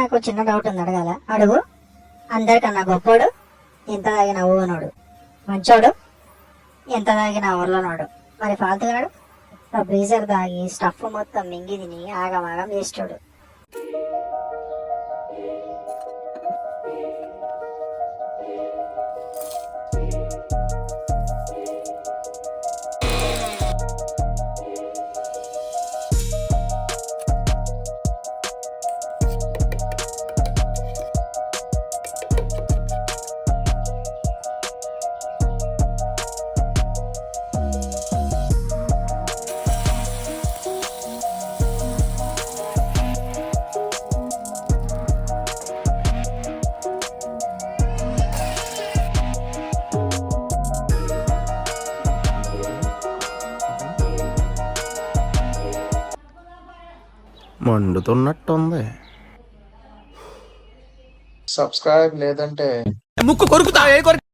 నాకు చిన్న డౌట్ ఉంది అడగాల అడుగు. అందరికన్నా గొప్పోడు ఎంత తాగిన ఊనోడు మంచోడు ఎంత తాగిన ఊర్లోనోడు మరి ఫాల్తుగాడు? బ్రీజర్ తాగి స్టఫ్ మొత్తం మింగి తిని ఆగమాగం చేస్తాడు మండుతున్నట్టుంది. సబ్స్క్రైబ్ లేదంటే ముక్కు కొరుకుతా ఏ కొరికి